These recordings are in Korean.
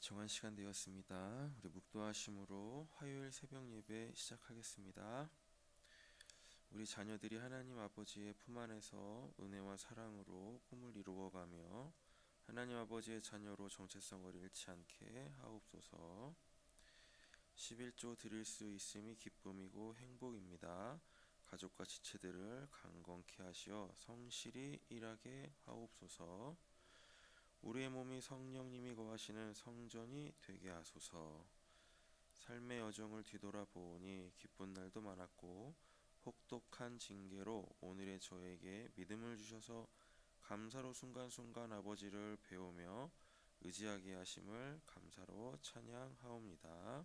정한 시간 되었습니다. 우리 묵도하심으로 화요일 새벽 예배 시작하겠습니다. 우리 자녀들이 하나님 아버지의 품 안에서 은혜와 사랑으로 꿈을 이루어가며 하나님 아버지의 자녀로 정체성을 잃지 않게 하옵소서. 11조 드릴 수 있음이 기쁨이고 행복입니다. 가족과 지체들을 강건케 하시어 성실히 일하게 하옵소서. 우리의 몸이 성령님이 거하시는 성전이 되게 하소서. 삶의 여정을 뒤돌아보니 기쁜 날도 많았고 혹독한 징계로 오늘의 저에게 믿음을 주셔서 감사로 순간순간 아버지를 배우며 의지하게 하심을 감사로 찬양하옵니다.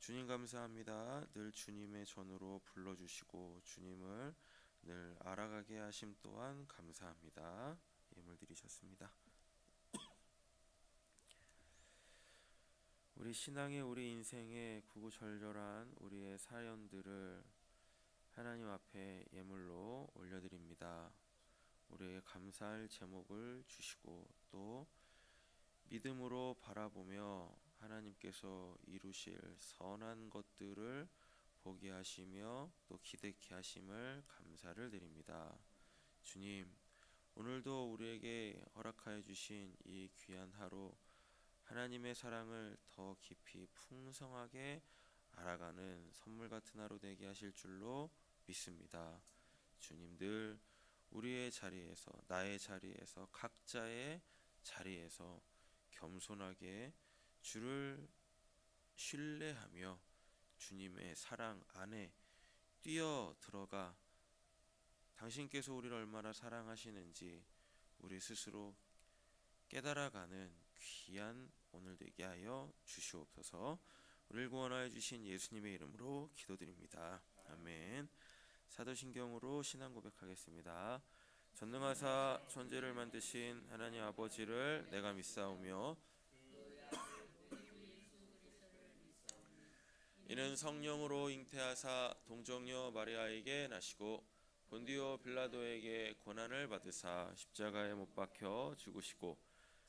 주님 감사합니다. 늘 주님의 전으로 불러주시고 주님을 늘 알아가게 하심 또한 감사합니다. 예물 드리셨습니다. 우리 신앙의 우리 인생의 구구절절한 우리의 사연들을 하나님 앞에 예물로 올려드립니다. 우리의 감사할 제목을 주시고 또 믿음으로 바라보며 하나님께서 이루실 선한 것들을 보게 하시며 또 기대케 하심을 감사를 드립니다. 주님, 오늘도 우리에게 허락하여 주신 이 귀한 하루 하나님의 사랑을 더 깊이 풍성하게 알아가는 선물 같은 하루 되게 하실 줄로 믿습니다. 주님들 우리의 자리에서 나의 자리에서 각자의 자리에서 겸손하게 주를 신뢰하며 주님의 사랑 안에 뛰어 들어가 당신께서 우리를 얼마나 사랑하시는지 우리 스스로 깨달아가는 귀한 오늘 되게 하여 주시옵소서. 우리를 구원하여 주신 예수님의 이름으로 기도드립니다. 아멘. 사도신경으로 신앙 고백하겠습니다. 전능하사 천지를 만드신 하나님 아버지를 내가 믿사오며 이는 성령으로 잉태하사 동정녀 마리아에게 나시고 본디오 빌라도에게 고난을 받으사 십자가에 못 박혀 죽으시고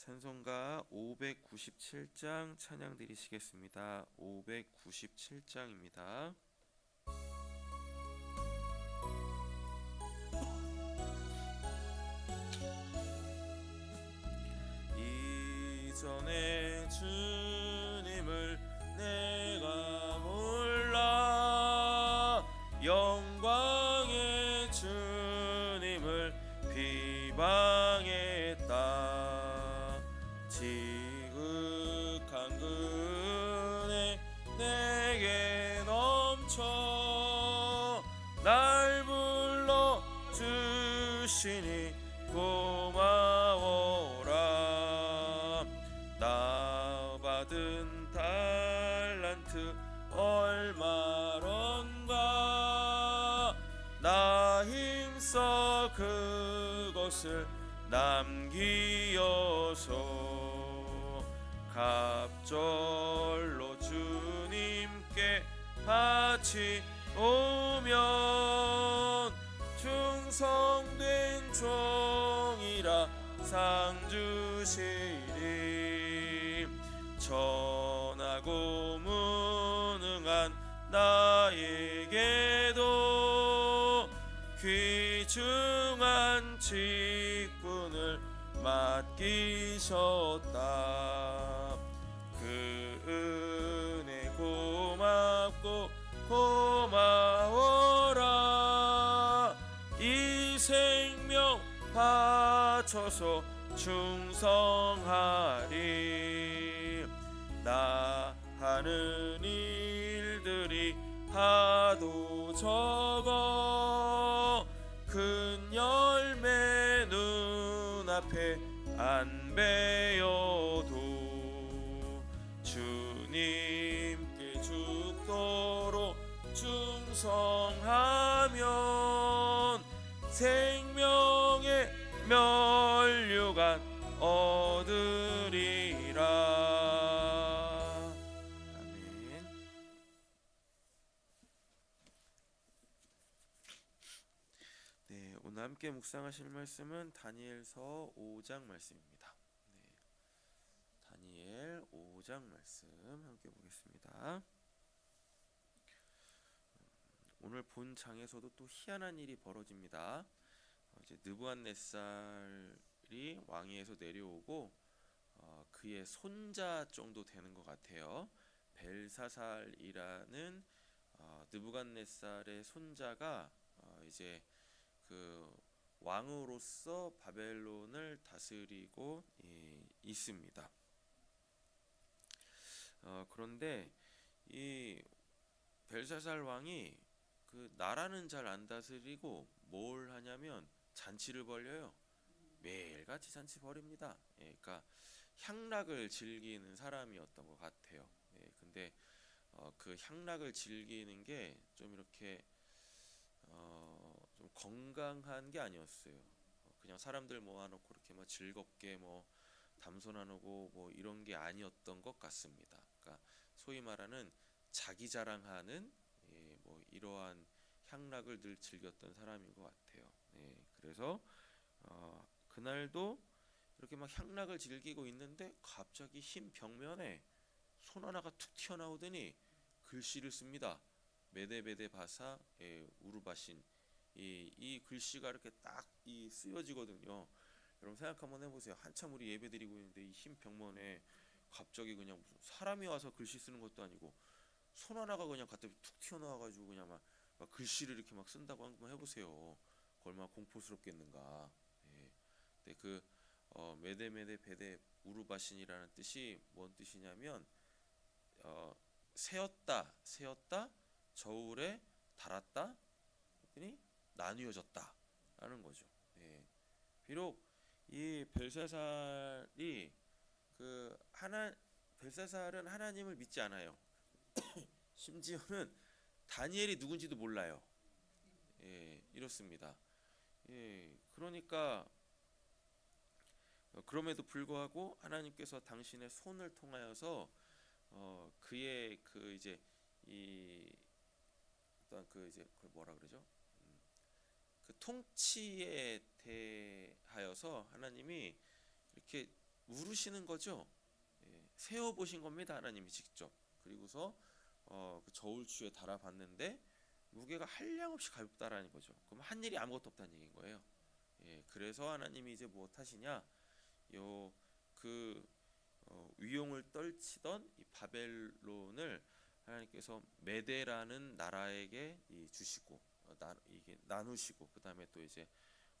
찬송가 597장 찬양 드리시겠습니다. 597장입니다. 이전에 주님을 내 주시니 고마워라. 나 받은 달란트 얼마런가? 나 힘써 그것을 남기어서 갑절로 주님께 바치 오면 충성된 종이라 상 주시리 전하고 무능한 나에게도 귀중한 직분을 맡기셨다 바쳐서 충성하리. 나 하는 오늘 함께 묵상하실 말씀은 다니엘서 5장 말씀입니다 네, 다니엘 5장 말씀 함께 보겠습니다 오늘 본 장에서도 또 희한한 일이 벌어집니다. 어, 이제 느부갓네살이 왕위에서 내려오고 어, 그의 손자 정도 되는 것 같아요. 벨사살이라는 어, 느부갓네살의 손자가 어, 이제 그 왕으로서 바벨론을 다스리고 이, 있습니다. 어, 그런데 이 벨사살 왕이 그 나라는 잘 안 다스리고 뭘 하냐면 잔치를 벌려요. 매일같이 잔치 벌입니다. 예, 그러니까 향락을 즐기는 사람이었던 것 같아요. 예, 근데 어, 그 향락을 즐기는 게 좀 이렇게 어, 좀 건강한 게 아니었어요. 어, 그냥 사람들 모아놓고 이렇게 뭐 즐겁게 뭐 담소 나누고 뭐 이런 게 아니었던 것 같습니다. 그러니까 소위 말하는 자기 자랑하는 예, 뭐 이러한 향락을 늘 즐겼던 사람인 것 같아요. 예, 그래서 어, 그날도 이렇게 막 향락을 즐기고 있는데 갑자기 흰 벽면에 손 하나가 툭 튀어나오더니 글씨를 씁니다. 메데베데 바사 예, 우르바신 이, 이 글씨가 이렇게 딱 이 쓰여지거든요. 여러분 생각 한번 해보세요. 한참 우리 예배 드리고 있는데 이흰 벽면에 갑자기 그냥 무슨 사람이 와서 글씨 쓰는 것도 아니고 손 하나가 그냥 갑자기 툭 튀어나와가지고 그냥 막, 막 글씨를 이렇게 막 쓴다고 한번 해보세요. 얼마나 공포스럽겠는가. 예. 근데 그 어, 메데메데 베데 우르바신이라는 뜻이 뭔 뜻이냐면 어, 세었다, 세었다, 저울에 달았다, 그랬더니 나뉘어졌다라는 거죠. 예. 비록 이 벨사살이 그 하나 벨사살은 하나님을 믿지 않아요. 심지어는 다니엘이 누군지도 몰라요. 예, 이렇습니다. 예, 그러니까 어, 그럼에도 불구하고 하나님께서 당신의 손을 통하여서 어, 그의 그 이제 이 어떤 그 이제 그 뭐라 그러죠? 음, 그 통치에 대하여서 하나님이 이렇게 물으시는 거죠. 예, 세워 보신 겁니다. 하나님이 직접. 그리고서 어, 그 저울추에 달아봤는데 무게가 한량없이 가볍다라는 거죠. 그럼 한 일이 아무것도 없다는 얘기인 거예요. 예, 그래서 하나님이 이제 무엇 하시냐? 요그 어, 위용을 떨치던 이 바벨론을 하나님께서 메데라는 나라에게 이 주시고 어, 나, 이게 나누시고 그 다음에 또 이제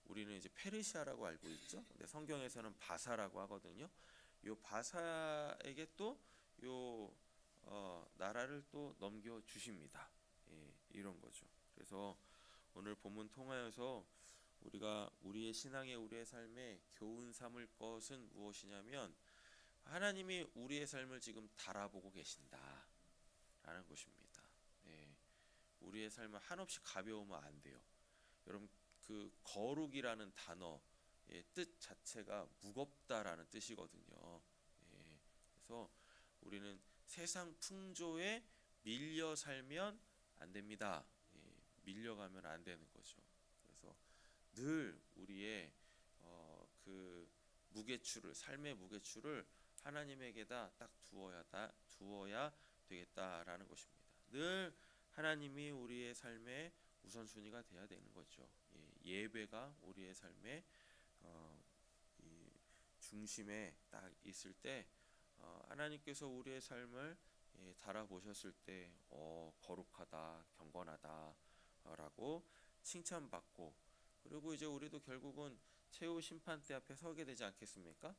우리는 이제 페르시아라고 알고 있죠. 근데 성경에서는 바사라고 하거든요. 요 바사에게 또요 어, 나라를 또 넘겨 주십니다. 예, 이런 거죠. 그래서 오늘 본문 통하여서 우리가 우리의 신앙에 우리의 삶에 교훈 삼을 것은 무엇이냐면 하나님이 우리의 삶을 지금 달아보고 계신다라는 것입니다. 예, 우리의 삶은 한없이 가벼우면 안 돼요. 여러분 그 거룩이라는 단어의 뜻 자체가 무겁다라는 뜻이거든요. 예, 그래서 우리는 세상 풍조에 밀려 살면 안 됩니다. 예, 밀려가면 안 되는 거죠. 그래서 늘 우리의 어, 그 무게추를 삶의 무게추를 하나님에게다 딱 두어야 다 두어야 되겠다라는 것입니다. 늘 하나님이 우리의 삶의 우선순위가 돼야 되는 거죠. 예, 배가 우리의 삶의 어, 중심에 딱 있을 때 어, 하나님께서 우리의 삶을 예, 달아보셨을 때 어, 거룩하다, 경건하다라고 칭찬받고 그리고 이제 우리도 결국은 최후 심판대 앞에 서게 되지 않겠습니까?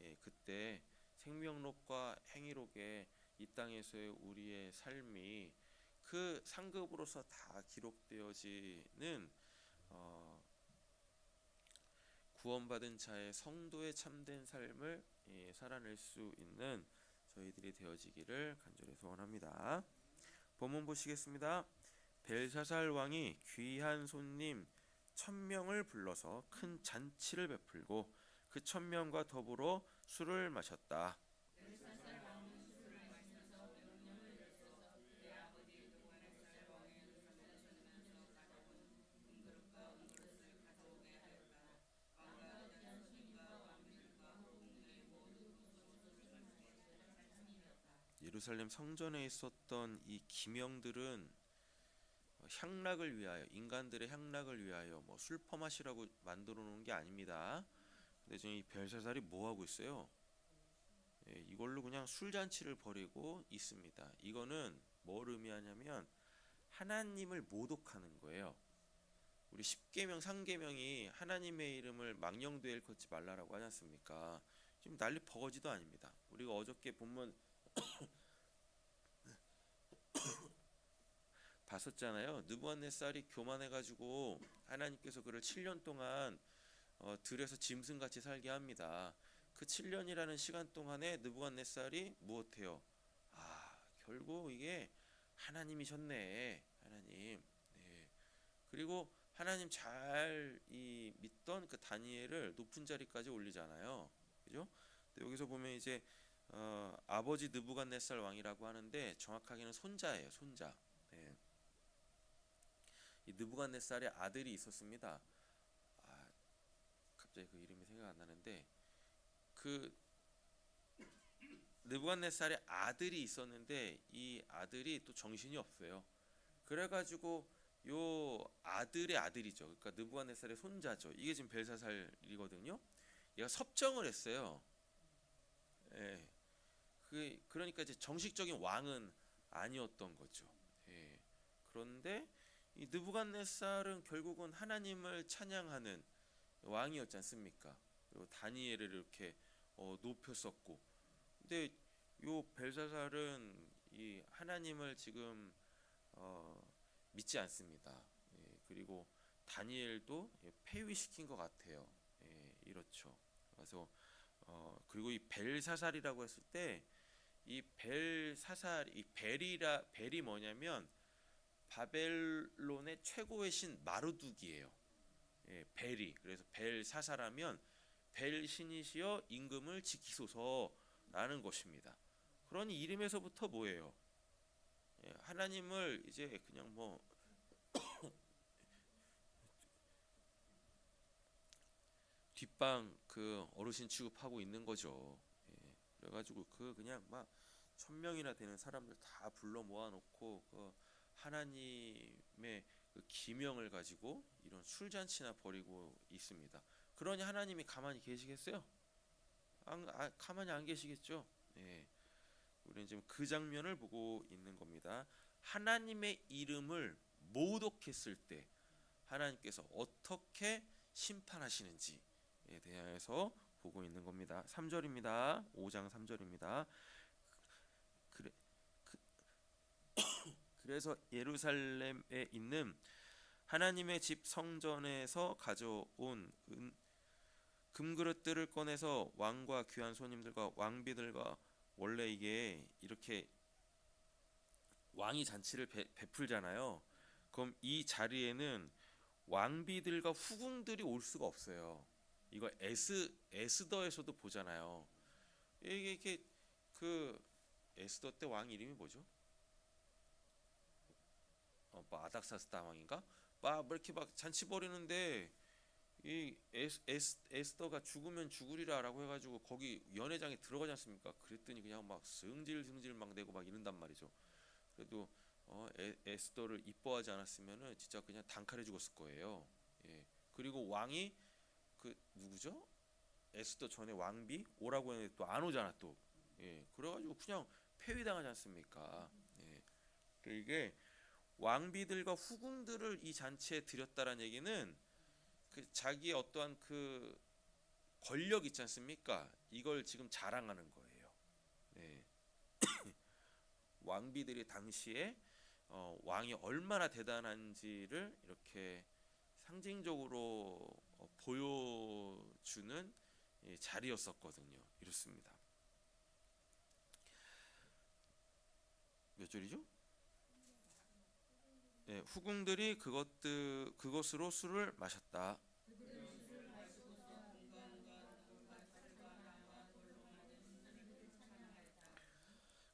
예, 그때 생명록과 행위록에 이 땅에서의 우리의 삶이 그 상급으로서 다 기록되어지는 어, 구원받은 자의 성도의 참된 삶을 예, 살아낼 수 있는 저희들이 되어지기를 간절히 소원합니다. 본문 보시겠습니다. 벨사살 왕이 귀한 손님 천명을 불러서 큰 잔치를 베풀고 그 천명과 더불어 술을 마셨다. 예루살렘 성전에 있었던 이 기명들은 향락을 위하여 인간들의 향락을 위하여 뭐 술 퍼 마시라고 만들어 놓은 게 아닙니다. 근데 지금 이 벨사살이 뭐 하고 있어요? 예, 이걸로 그냥 술잔치를 벌이고 있습니다. 이거는 뭘 의미하냐면 하나님을 모독하는 거예요. 우리 10계명 상계명이 하나님의 이름을 망령되이 일컫지 말라라고 하지 않습니까? 지금 난리 버거지도 아닙니다. 우리가 어저께 본문 봤었잖아요. 느부갓네살이 교만해가지고 하나님께서 그를 7년 동안 어, 들여서 짐승같이 살게 합니다. 그 7년이라는 시간 동안에 느부갓네살이 무엇해요? 아 결국 이게 하나님이셨네 하나님. 네. 그리고 하나님 잘 이 믿던 그 다니엘을 높은 자리까지 올리잖아요. 그죠? 여기서 보면 이제 어, 아버지 느부갓네살 왕이라고 하는데 정확하게는 손자예요, 손자. 네. 이 느부갓네살의 아들이 있었습니다. 아, 갑자기 그 이름이 생각 안 나는데 그 느부갓네살의 아들이 있었는데 이 아들이 또 정신이 없어요. 그래가지고 요 아들의 아들이죠. 그러니까 느부갓네살의 손자죠. 이게 지금 벨사살이거든요. 얘가 섭정을 했어요. 예. 그 그러니까 이제 정식적인 왕은 아니었던 거죠. 예. 그런데 이 느부갓네살은 결국은 하나님을 찬양하는 왕이었지 않습니까? 그리고 다니엘을 이렇게 어, 높였었고, 근데 요 벨사살은 이 하나님을 지금 어, 믿지 않습니다. 예. 그리고 다니엘도 예, 폐위시킨 것 같아요. 예, 이렇죠. 그래서 어, 그리고 이 벨사살이라고 했을 때 이 벨사살 이 벨이라 벨이 뭐냐면 바벨론의 최고의 신 마르둑이에요. 예, 벨이 그래서 벨사사라면 벨 신이시여 임금을 지키소서라는 것입니다. 그러니 이름에서부터 뭐예요? 예, 하나님을 이제 그냥 뭐 뒷방 그 어르신 취급하고 있는 거죠. 예, 그래가지고 그 그냥 막 천 명이나 되는 사람들 다 불러 모아놓고 그 하나님의 그 기명을 가지고 이런 술잔치나 벌이고 있습니다. 그러니 하나님이 가만히 계시겠어요? 안, 아, 가만히 안 계시겠죠. 예. 우리는 지금 그 장면을 보고 있는 겁니다. 하나님의 이름을 모독했을 때 하나님께서 어떻게 심판하시는지에 대해서 보고 있는 겁니다. 3절입니다. 5장 3절입니다. 그래 그, 그래서 예루살렘에 있는 하나님의 집 성전에서 가져온 은, 금그릇들을 꺼내서 왕과 귀한 손님들과 왕비들과 원래 이게 이렇게 왕이 잔치를 배, 베풀잖아요. 그럼 이 자리에는 왕비들과 후궁들이 올 수가 없어요. 이거 에스 에스더에서도 보잖아요. 이게 이렇게 그 에스더 때 왕 이름이 뭐죠? 어, 뭐 아닥사스다 왕인가? 막뭐 이렇게 막 잔치 벌이는데 이 에스, 에스, 에스더가 죽으면 죽으리라라고 해가지고 거기 연회장에 들어가지 않습니까? 그랬더니 그냥 막 승질승질 막 내고 막 이런단 말이죠. 그래도 어, 에, 에스더를 이뻐하지 않았으면은 진짜 그냥 단칼에 죽었을 거예요. 예. 그리고 왕이 그 누구죠? 에스더 전에 왕비 오라고 했는데 또 안 오잖아 또. 예. 그래가지고 그냥 폐위당하지 않습니까? 예. 그 이게 왕비들과 후궁들을 이 잔치에 들였다라는 얘기는 그 자기의 어떠한 그 권력 있지 않습니까? 이걸 지금 자랑하는 거예요. 네. 왕비들이 당시에 어, 왕이 얼마나 대단한지를 이렇게 상징적으로 어, 보여주는 예, 자리였었거든요. 이렇습니다. 몇 절이죠? 예, 예, 후궁들이 그것들 그것으로 술을 마셨다.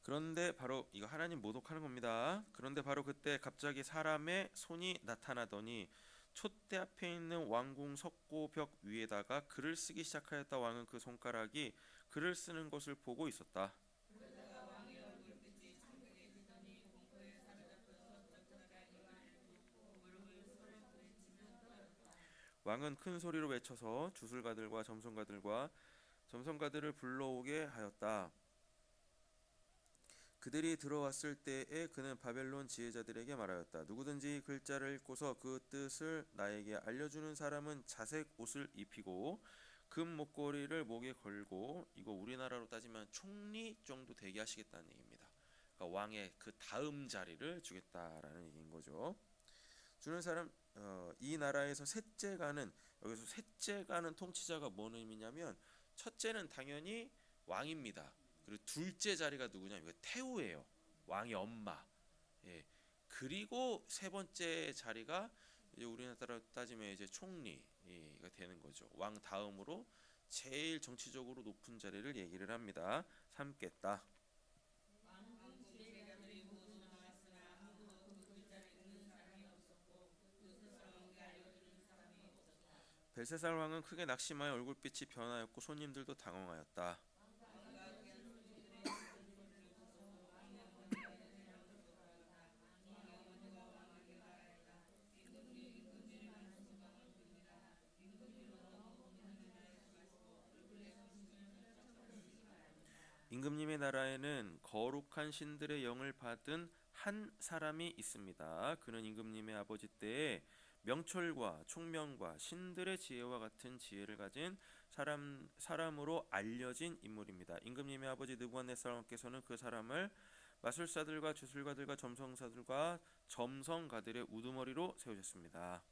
그런데 바로 이거 하나님 모독하는 겁니다. 그런데 바로 그때 갑자기 사람의 손이 나타나더니 촛대 앞에 있는 왕궁 석고 벽 위에다가 글을 쓰기 시작하였다. 왕은 그 손가락이 글을 쓰는 것을 보고 있었다. 왕은 큰 소리로 외쳐서 주술가들과 점성가들과 점성가들을 불러오게 하였다. 그들이 들어왔을 때에 그는 바벨론 지혜자들에게 말하였다. 누구든지 글자를 읽고서 그 뜻을 나에게 알려주는 사람은 자색 옷을 입히고 금 목걸이를 목에 걸고 이거 우리나라로 따지면 총리 정도 되게 하시겠다는 얘기입니다. 그러니까 왕의 그 다음 자리를 주겠다라는 얘기인 거죠. 주는 사람 어, 이 나라에서 셋째 가는 여기서 셋째 가는 통치자가 뭔 의미냐면 첫째는 당연히 왕입니다. 그리고 둘째 자리가 누구냐면 태우예요. 왕의 엄마. 예. 그리고 세 번째 자리가 이제 우리나라 따지면 이제 총리가 되는 거죠. 왕 다음으로 제일 정치적으로 높은 자리를 얘기를 합니다. 삼겠다. 벨세살 왕은 크게 낙심하여 얼굴빛이 변하였고 손님들도 당황하였다. 임금님의 나라에는 거룩한 신들의 영을 받은 한 사람이 있습니다. 그는 임금님의 아버지 때에 명철과 총명과 신들의 지혜와 같은 지혜를 가진 사람 사람으로 알려진 인물입니다. 임금님의 아버지 느부갓네살 왕께서는 그 사람을 마술사들과 주술가들과 점성사들과 점성가들의 우두머리로 세우셨습니다.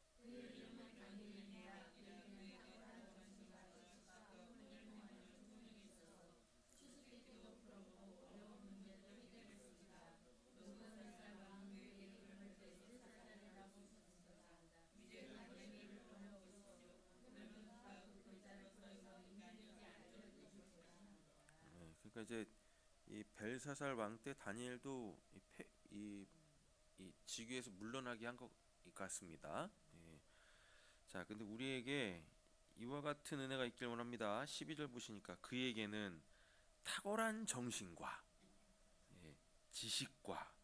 네, 그러니까 이제 이 벨사살 왕 때 다니엘도 이, 패, 이, 이 지귀에서 물러나게 한 것 같습니다. 예. 자, 근데 우리에게 이와 같은 은혜가 있길 원합니다. 12절 보시니까 그에게는 탁월한 정신과 예, 지식과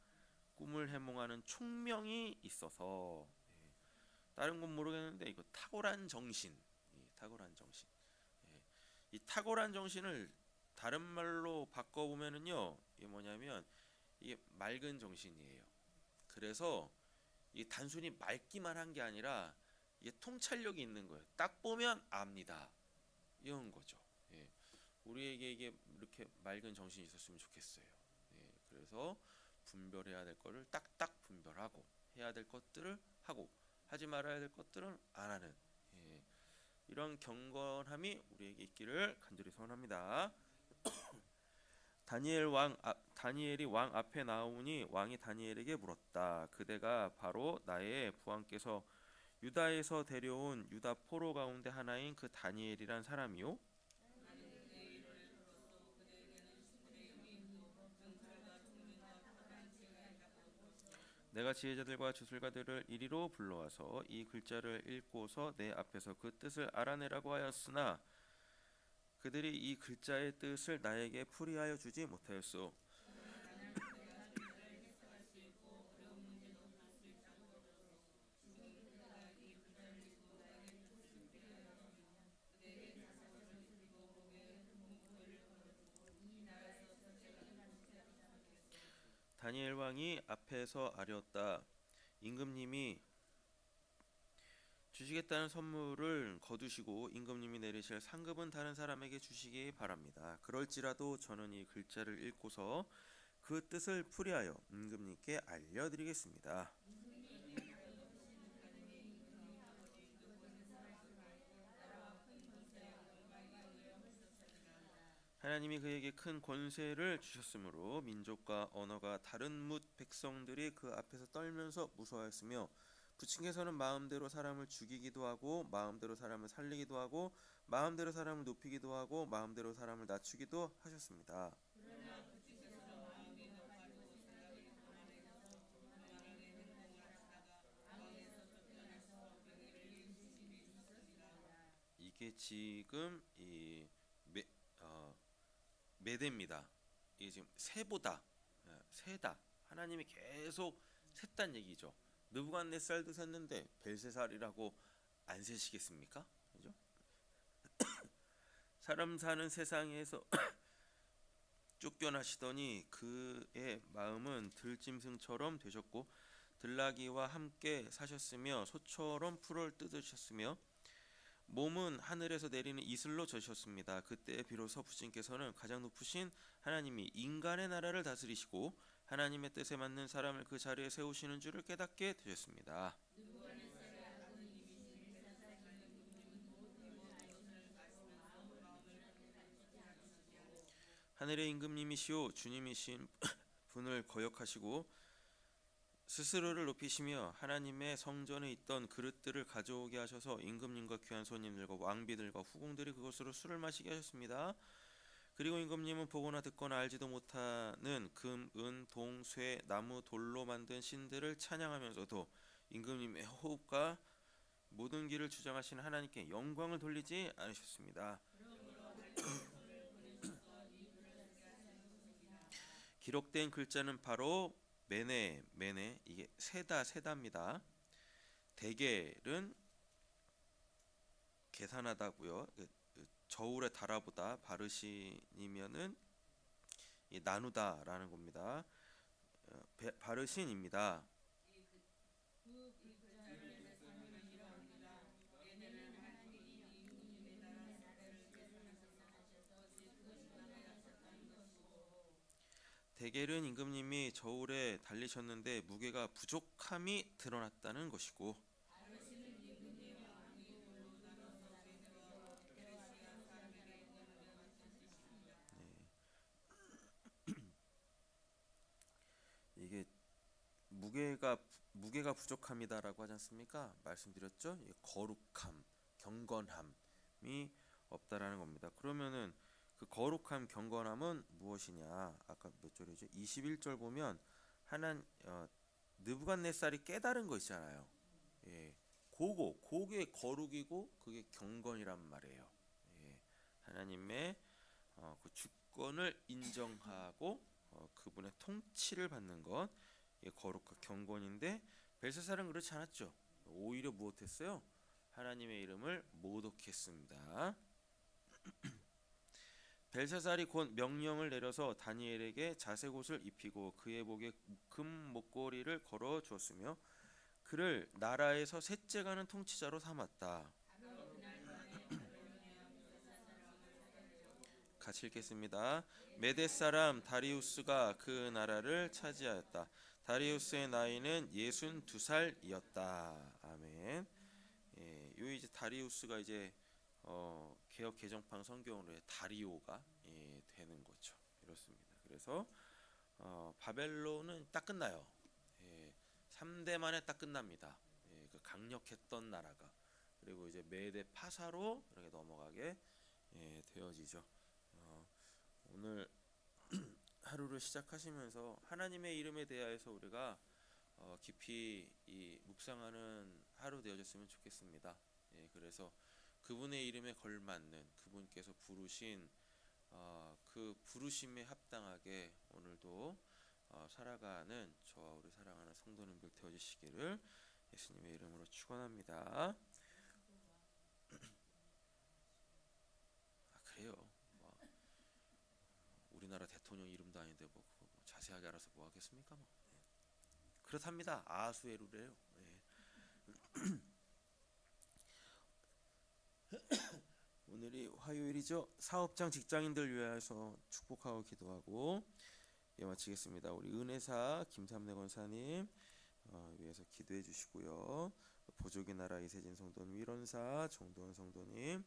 꿈을 해몽하는 총명이 있어서 예, 다른 건 모르겠는데 이거 탁월한 정신, 예, 탁월한 정신. 예, 이 탁월한 정신을 다른 말로 바꿔 보면은요 이게 뭐냐면 이게 맑은 정신이에요. 그래서 이 단순히 맑기만 한 게 아니라 이게 통찰력이 있는 거예요. 딱 보면 압니다. 이런 거죠. 예. 우리에게 이게 이렇게 맑은 정신이 있었으면 좋겠어요. 예. 그래서 분별해야 될 거를 딱딱 분별하고 해야 될 것들을 하고 하지 말아야 될 것들은 안 하는 예. 이런 경건함이 우리에게 있기를 간절히 소원합니다. 다니엘 왕 아, 다니엘이 왕 앞에 나오니 왕이 다니엘에게 물었다. 그대가 바로 나의 부왕께서 유다에서 데려온 유다 포로 가운데 하나인 그 다니엘이란 사람이요? 내가 지혜자들과 주술가들을 이리로 불러와서 이 글자를 읽고서 내 앞에서 그 뜻을 알아내라고 하였으나 그들이 이 글자의 뜻을 나에게 풀이하여 주지 못하였소. 다니엘 왕이 앞에서 아뢰었다. 임금님이 주시겠다는 선물을 거두시고 임금님이 내리실 상급은 다른 사람에게 주시기 바랍니다. 그럴지라도 저는 이 글자를 읽고서 그 뜻을 풀이하여 임금님께 알려드리겠습니다. 하나님이 그에게 큰 권세를 주셨으므로 민족과 언어가 다른 뭇 백성들이 그 앞에서 떨면서 무서워했으며 부친께서는 마음대로 사람을 죽이기도 하고 마음대로 사람을 살리기도 하고 마음대로 사람을 높이기도 하고 마음대로 사람을 낮추기도 하셨습니다. 이게 지금 이 메, 어, 메대입니다. 이게 지금 세보다 예, 세다. 하나님이 계속 셌단 얘기죠. 느부갓네살도 셌는데 벨세살이라고 안 세시겠습니까? 그죠? 사람 사는 세상에서 쫓겨나시더니 그의 마음은 들짐승처럼 되셨고 들나귀와 함께 사셨으며 소처럼 풀을 뜯으셨으며 몸은 하늘에서 내리는 이슬로 젖으셨습니다. 그때 비로소 부친께서는 가장 높으신 하나님이 인간의 나라를 다스리시고 하나님의 뜻에 맞는 사람을 그 자리에 세우시는 줄을 깨닫게 되셨습니다. 하늘의 임금님이시오 주님이신 분을 거역하시고 스스로를 높이시며 하나님의 성전에 있던 그릇들을 가져오게 하셔서 임금님과 귀한 손님들과 왕비들과 후궁들이 그것으로 술을 마시게 하셨습니다. 그리고 임금님은 보거나 듣거나 알지도 못하는 금, 은, 동, 쇠, 나무, 돌로 만든 신들을 찬양하면서도 임금님의 호흡과 모든 길을 주장하시는 하나님께 영광을 돌리지 않으셨습니다. 기록된 글자는 바로 메네 메네 이게 세다 세다입니다. 대겔은 계산하다고요. 저울에 달아보다 바르신이면은 이 나누다라는 겁니다. 어, 배- 바르신입니다. 대겔은 임금님이 저울에 달리셨는데 무게가 부족함이 드러났다는 것이고 네. 이게 무게가 무게가 부족함이다라고 하지 않습니까? 말씀드렸죠? 이 거룩함, 경건함이 없다라는 겁니다. 그러면은 그 거룩함, 경건함은 무엇이냐? 아까 몇 절이죠? 21절 보면 하나 어, 느부갓네살이 깨달은 거 있잖아요. 예, 고거, 고게 거룩이고 그게 경건이란 말이에요. 예, 하나님의 어, 그 주권을 인정하고 어, 그분의 통치를 받는 것, 이 거룩과 경건인데 벨사살은 그렇지 않았죠. 오히려 무엇했어요? 하나님의 이름을 모독했습니다. 벨사살이 곧 명령을 내려서 다니엘에게 자색 옷을 입히고 그의 목에 금 목걸이를 걸어 주었으며 그를 나라에서 셋째 가는 통치자로 삼았다. 같이 읽겠습니다. 메데 사람 다리우스가 그 나라를 차지하였다. 다리우스의 나이는 62살이었다. 아멘. 예, 요 이제 다리우스가 이제 어, 개혁 개정판 성경으로 다리오가 예, 되는 거죠. 이렇습니다. 그래서 어, 바벨론은 딱 끝나요. 예, 3대 만에 딱 끝납니다. 예, 그 강력했던 나라가 그리고 이제 메대 파사로 이렇게 넘어가게 예, 되어지죠. 어, 오늘 하루를 시작하시면서 하나님의 이름에 대하여서 우리가 어, 깊이 이 묵상하는 하루 되어졌으면 좋겠습니다. 예, 그래서 그분의 이름에 걸맞는 그분께서 부르신 어, 그 부르심에 합당하게 오늘도 어, 살아가는 저와 우리 사랑하는 성도님들 되어주시기를 예수님의 이름으로 축원합니다. 아 그래요. 뭐, 우리나라 대통령 이름도 아닌데 뭐, 뭐 자세하게 알아서 뭐 하겠습니까? 뭐. 예. 그렇답니다. 아수에루래요. 예. 오늘이 화요일이죠. 사업장 직장인들 위해서 축복하고 기도하고 예 마치겠습니다. 우리 은혜사 김삼래 권사님 어, 위해서 기도해 주시고요. 보조기 나라 이세진 성도님 위론사 정도원 성도님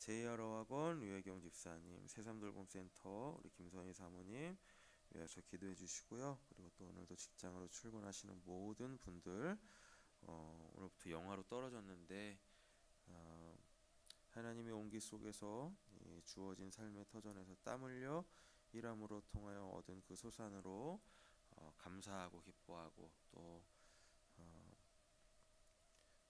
제이하러학원 류혜경 집사님, 새삼돌봄센터 우리 김선희 사모님 위해서 기도해 주시고요. 그리고 또 오늘도 직장으로 출근하시는 모든 분들 어, 오늘부터 영하로 떨어졌는데 어, 하나님의 온기 속에서 이 주어진 삶의 터전에서 땀 흘려 일함으로 통하여 얻은 그 소산으로 어, 감사하고 기뻐하고 또 어,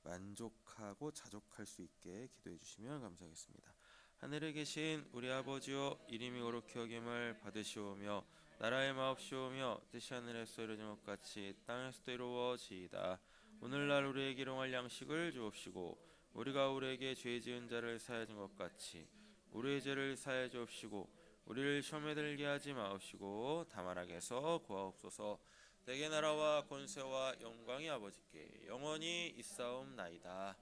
만족 하고 자족할 수 있게 기도해 주시면 감사하겠습니다. 하늘에 계신 우리 아버지여 이름이 거룩히 여김을 받으시오며 나라의 마옵시오며 뜻이 하늘에서 이루어진 것 같이 땅에서도 이루어지이다. 오늘날 우리에게 일용할 양식을 주옵시고 우리가 우리에게 죄 지은 자를 사하여 준것 같이 우리의 죄를 사하여 주옵시고 우리를 시험에 들게 하지 마옵시고 다만 악에서 구하옵소서 대개 나라와 권세와 영광이 아버지께 영원히 있사옵나이다.